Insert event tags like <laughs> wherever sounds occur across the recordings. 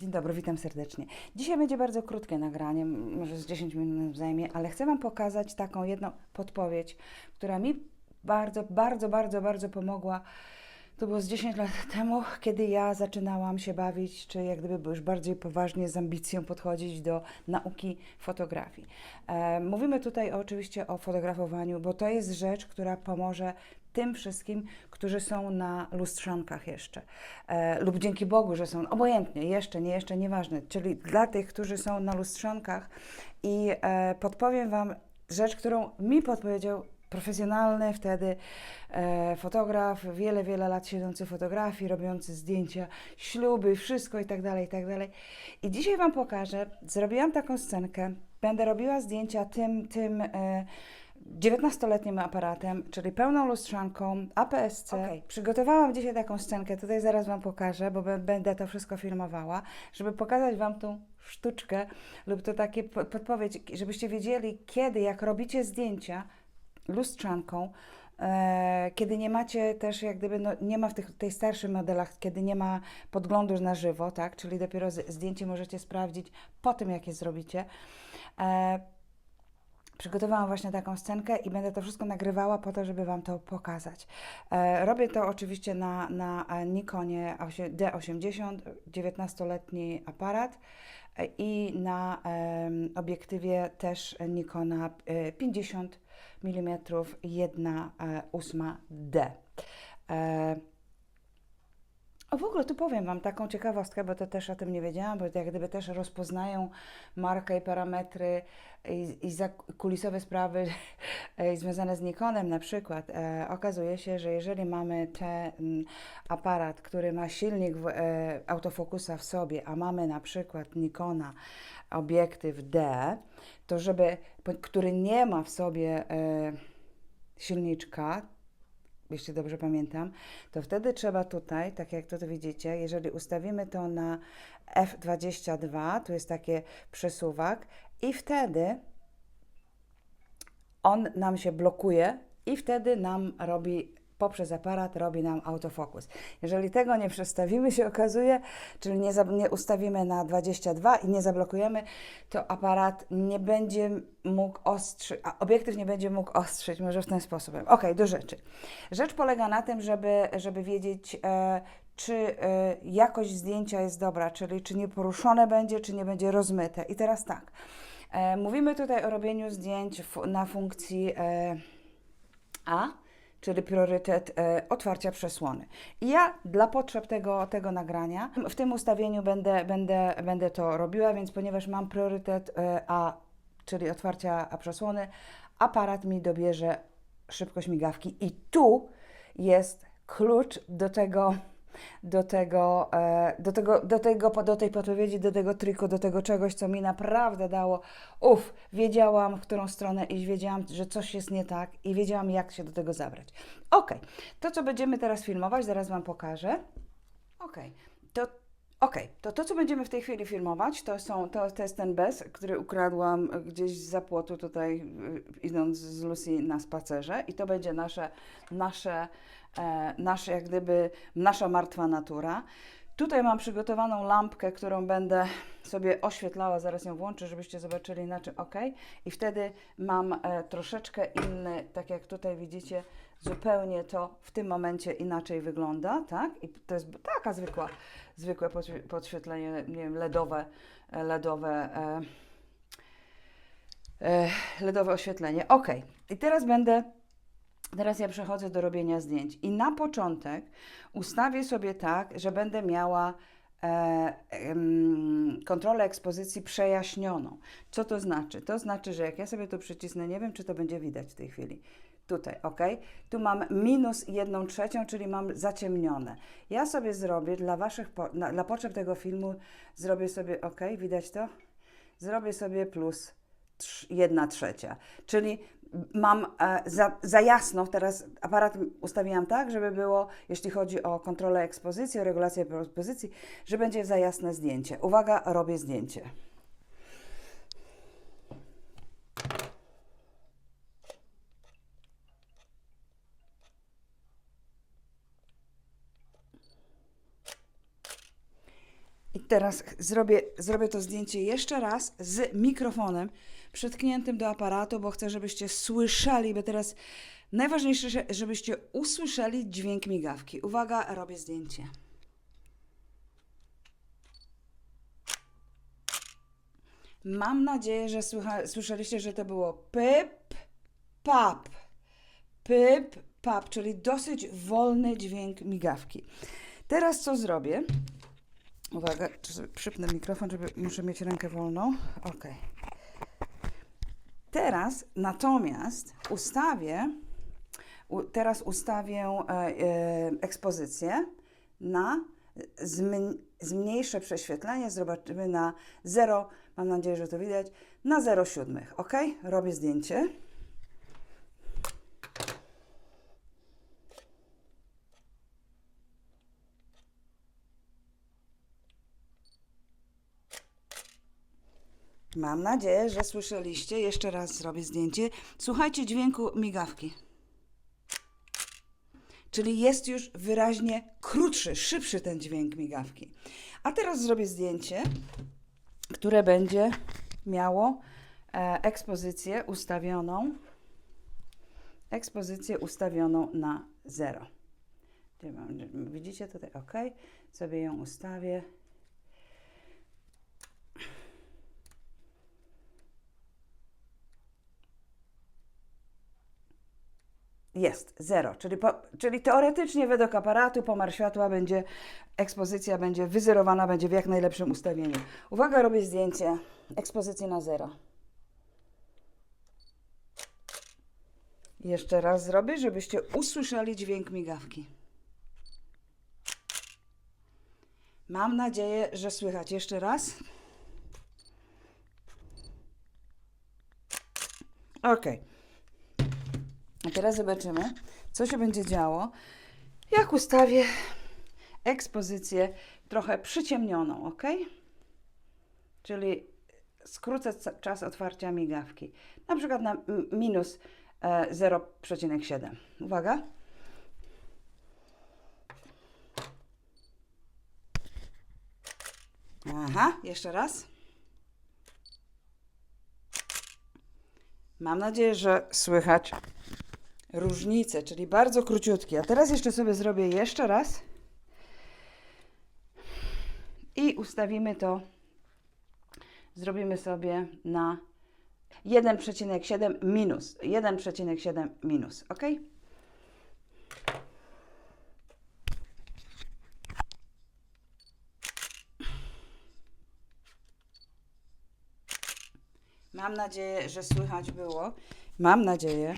Dzień dobry, witam serdecznie. Dzisiaj będzie bardzo krótkie nagranie, może z 10 minut zajmie, ale chcę Wam pokazać taką jedną podpowiedź, która mi bardzo, bardzo, bardzo, bardzo pomogła. To było z 10 lat temu, kiedy ja zaczynałam się bawić, czy jak gdyby już bardziej poważnie z ambicją podchodzić do nauki fotografii. E, mówimy tutaj oczywiście o fotografowaniu, bo to jest rzecz, która pomoże tym wszystkim, którzy są na lustrzankach jeszcze. E, lub dzięki Bogu, że są, obojętnie, jeszcze, nie jeszcze, nieważne. Czyli dla tych, którzy są na lustrzankach i e, podpowiem Wam rzecz, którą mi podpowiedział profesjonalny wtedy e, fotograf, wiele, wiele lat siedzący fotografii, robiący zdjęcia, śluby, wszystko i tak dalej, i tak dalej. I dzisiaj Wam pokażę, zrobiłam taką scenkę, będę robiła zdjęcia tym, tym e, 19-letnim aparatem, czyli pełną lustrzanką, APS-C. Okej. Przygotowałam dzisiaj taką scenkę, tutaj zaraz Wam pokażę, bo będę to wszystko filmowała, żeby pokazać Wam tą sztuczkę lub to takie po- podpowiedź, żebyście wiedzieli, kiedy, jak robicie zdjęcia lustrzanką, e, kiedy nie macie też jak gdyby, no, nie ma w tych tej starszych modelach, kiedy nie ma podglądu na żywo, tak, czyli dopiero zdjęcie możecie sprawdzić po tym, jak je zrobicie. E, Przygotowałam właśnie taką scenkę i będę to wszystko nagrywała po to, żeby Wam to pokazać. E, robię to oczywiście na, na e, Nikonie osie- D80, 19-letni aparat e, i na em, obiektywie też Nikona e, 50 mm 1,8D. E, o, w ogóle tu powiem Wam taką ciekawostkę, bo to też o tym nie wiedziałam, bo jak gdyby też rozpoznają markę i parametry i, i zakulisowe sprawy e, związane z Nikonem na przykład. E, okazuje się, że jeżeli mamy ten aparat, który ma silnik e, autofokusa w sobie, a mamy na przykład Nikona obiektyw D, to żeby, który nie ma w sobie e, silniczka, jeśli dobrze pamiętam, to wtedy trzeba tutaj, tak jak tutaj widzicie, jeżeli ustawimy to na F22, tu jest takie przesuwak i wtedy on nam się blokuje i wtedy nam robi poprzez aparat robi nam autofokus. Jeżeli tego nie przestawimy, się okazuje, czyli nie, za, nie ustawimy na 22 i nie zablokujemy, to aparat nie będzie mógł ostrzyć, a obiektyw nie będzie mógł ostrzyć, może w ten sposób. Ok, do rzeczy. Rzecz polega na tym, żeby, żeby wiedzieć, e, czy e, jakość zdjęcia jest dobra, czyli czy nie poruszone będzie, czy nie będzie rozmyte. I teraz tak, mówimy tutaj o robieniu zdjęć na funkcji e, A, czyli priorytet e, otwarcia przesłony. I ja dla potrzeb tego, tego nagrania w tym ustawieniu będę, będę, będę to robiła, więc ponieważ mam priorytet e, A, czyli otwarcia przesłony, aparat mi dobierze szybkość migawki i tu jest klucz do tego, do tego, e, do tego, do tego, do tej podpowiedzi, do tego triku, do tego czegoś, co mi naprawdę dało, uff, wiedziałam, w którą stronę iść, wiedziałam, że coś jest nie tak i wiedziałam, jak się do tego zabrać. Ok, to co będziemy teraz filmować, zaraz Wam pokażę. Ok, to Okej, to to, co będziemy w tej chwili filmować, to, są, to, to jest ten bez, który ukradłam gdzieś z płotu tutaj, y, idąc z Lucy na spacerze i to będzie nasze, nasze, e, nasze jak gdyby, nasza martwa natura. Tutaj mam przygotowaną lampkę, którą będę sobie oświetlała, zaraz ją włączę, żebyście zobaczyli na czym ok. I wtedy mam e, troszeczkę inny, tak jak tutaj widzicie, zupełnie to w tym momencie inaczej wygląda, tak? I to jest taka zwykła, zwykłe podświe- podświetlenie, nie wiem, LEDowe, e, LEDowe, LEDowe oświetlenie. Ok. I teraz będę Teraz ja przechodzę do robienia zdjęć i na początek ustawię sobie tak, że będę miała e, kontrolę ekspozycji przejaśnioną. Co to znaczy? To znaczy, że jak ja sobie to przycisnę, nie wiem, czy to będzie widać w tej chwili. Tutaj, ok? Tu mam minus jedną trzecią, czyli mam zaciemnione. Ja sobie zrobię dla waszych, na, dla potrzeb tego filmu, zrobię sobie, ok? Widać to? Zrobię sobie plus trz- jedna trzecia. Czyli mam e, za, za jasno, teraz aparat ustawiłam tak, żeby było, jeśli chodzi o kontrolę ekspozycji, o regulację ekspozycji, że będzie za jasne zdjęcie. Uwaga, robię zdjęcie. Teraz zrobię, zrobię to zdjęcie jeszcze raz z mikrofonem przytkniętym do aparatu, bo chcę, żebyście słyszeli, bo teraz najważniejsze, że- żebyście usłyszeli dźwięk migawki. Uwaga, robię zdjęcie. Mam nadzieję, że słucha, słyszeliście, że to było pyp, pap. Pyp, pap, czyli dosyć wolny dźwięk migawki. Teraz co zrobię? Uwaga, przypnę mikrofon, żeby muszę mieć rękę wolną. Ok. Teraz natomiast ustawię, u, teraz ustawię e, e, ekspozycję na zmn- zmniejsze prześwietlenie. Zobaczymy na 0, mam nadzieję, że to widać, na 0,7. Ok? Robię zdjęcie. Mam nadzieję, że słyszeliście. Jeszcze raz zrobię zdjęcie. Słuchajcie dźwięku migawki. Czyli jest już wyraźnie krótszy, szybszy ten dźwięk migawki. A teraz zrobię zdjęcie, które będzie miało e, ekspozycję ustawioną ekspozycję ustawioną na 0. Gdzie mam- Widzicie tutaj? OK. Sobie ją ustawię. Jest, zero. Czyli, po, czyli teoretycznie według aparatu pomar światła będzie, ekspozycja będzie wyzerowana, będzie w jak najlepszym ustawieniu. Uwaga, robię zdjęcie. Ekspozycji na zero. Jeszcze raz zrobię, żebyście usłyszeli dźwięk migawki. Mam nadzieję, że słychać. Jeszcze raz. Ok. A teraz zobaczymy, co się będzie działo, jak ustawię ekspozycję trochę przyciemnioną, ok? Czyli skrócę czas otwarcia migawki. Na przykład na minus e, 0,7. Uwaga. Aha, jeszcze raz. Mam nadzieję, że słychać różnice, czyli bardzo króciutkie. A teraz jeszcze sobie zrobię jeszcze raz i ustawimy to, zrobimy sobie na 1,7 minus, 1,7 minus, ok? Mam nadzieję, że słychać było. Mam nadzieję,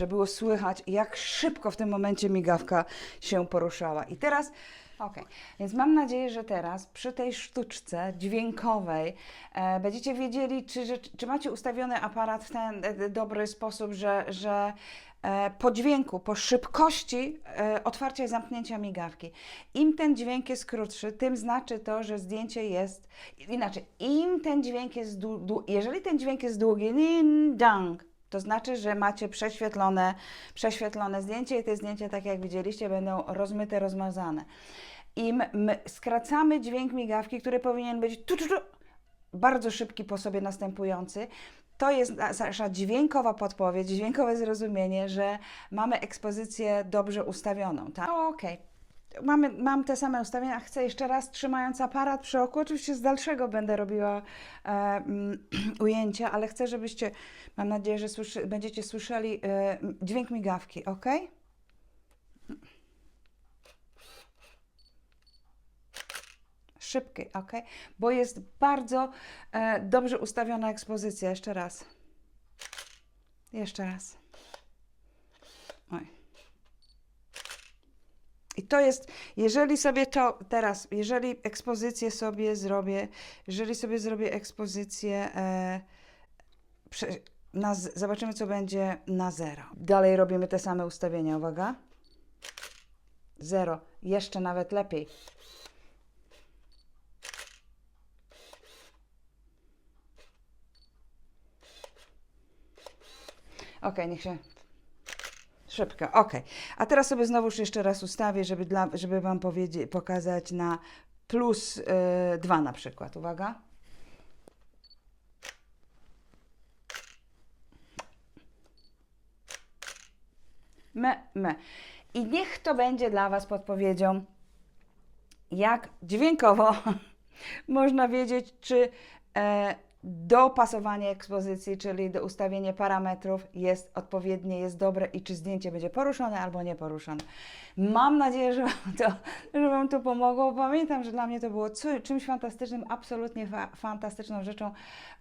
że było słychać, jak szybko w tym momencie migawka się poruszała. I teraz, ok, więc mam nadzieję, że teraz przy tej sztuczce dźwiękowej e, będziecie wiedzieli, czy, że, czy macie ustawiony aparat w ten e, dobry sposób, że, że e, po dźwięku, po szybkości e, otwarcia i zamknięcia migawki. Im ten dźwięk jest krótszy, tym znaczy to, że zdjęcie jest inaczej. Im ten dźwięk jest długi, jeżeli ten dźwięk jest długi, ding dang, to znaczy, że macie prześwietlone, prześwietlone zdjęcie i te zdjęcia, tak jak widzieliście, będą rozmyte, rozmazane. Im my skracamy dźwięk migawki, który powinien być tu, tu, tu, bardzo szybki po sobie następujący, to jest nasza dźwiękowa podpowiedź, dźwiękowe zrozumienie, że mamy ekspozycję dobrze ustawioną. Tak? Okej. Mamy, mam te same ustawienia. Chcę jeszcze raz, trzymając aparat przy oku, oczywiście z dalszego będę robiła e, mm, <clears throat> ujęcia, ale chcę, żebyście, mam nadzieję, że słyszy, będziecie słyszeli e, dźwięk migawki, ok? Szybki, ok? Bo jest bardzo e, dobrze ustawiona ekspozycja. Jeszcze raz. Jeszcze raz. Oj. I to jest, jeżeli sobie to teraz, jeżeli ekspozycję sobie zrobię, jeżeli sobie zrobię ekspozycję, e, prze, na, zobaczymy co będzie na zero. Dalej robimy te same ustawienia, uwaga. Zero, jeszcze nawet lepiej. Ok, niech się Szybko, ok. A teraz sobie znowuż jeszcze raz ustawię, żeby, dla, żeby Wam powiedzie- pokazać na plus y, 2 na przykład. Uwaga. Me, me. I niech to będzie dla Was podpowiedzią, jak dźwiękowo <laughs> można wiedzieć, czy e, dopasowanie ekspozycji, czyli do ustawienie parametrów jest odpowiednie, jest dobre i czy zdjęcie będzie poruszone albo nie poruszone. Mam nadzieję, że Wam to, że wam to pomogło. Pamiętam, że dla mnie to było czymś fantastycznym, absolutnie fa- fantastyczną rzeczą.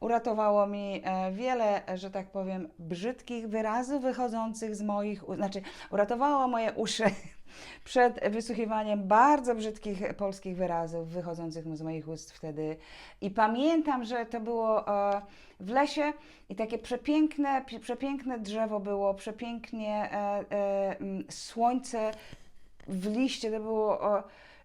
Uratowało mi e, wiele, że tak powiem, brzydkich wyrazów wychodzących z moich, znaczy uratowało moje uszy przed wysłuchiwaniem bardzo brzydkich polskich wyrazów wychodzących z moich ust wtedy. I pamiętam, że to było e, w lesie i takie przepiękne, pi- przepiękne drzewo było, przepięknie e, e, słońce w liście, to było...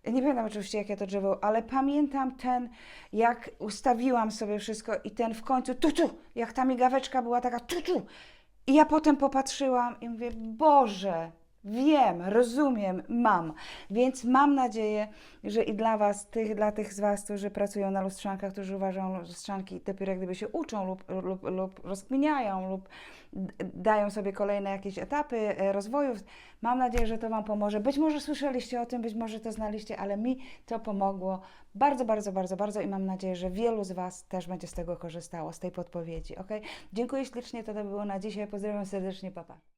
Nie pamiętam oczywiście, jakie to drzewo, ale pamiętam ten, jak ustawiłam sobie wszystko i ten w końcu tu, tu, jak ta migaweczka była taka tu, tu. I ja potem popatrzyłam i mówię, Boże, wiem, rozumiem, mam. Więc mam nadzieję, że i dla Was, tych, dla tych z Was, którzy pracują na lustrzankach, którzy uważają lustrzanki dopiero jak gdyby się uczą lub, lub, lub rozkminiają lub dają sobie kolejne jakieś etapy e, rozwoju. Mam nadzieję, że to Wam pomoże. Być może słyszeliście o tym, być może to znaliście, ale mi to pomogło bardzo, bardzo, bardzo, bardzo i mam nadzieję, że wielu z Was też będzie z tego korzystało, z tej podpowiedzi. ok? Dziękuję ślicznie, to, to było na dzisiaj. Pozdrawiam serdecznie, papa.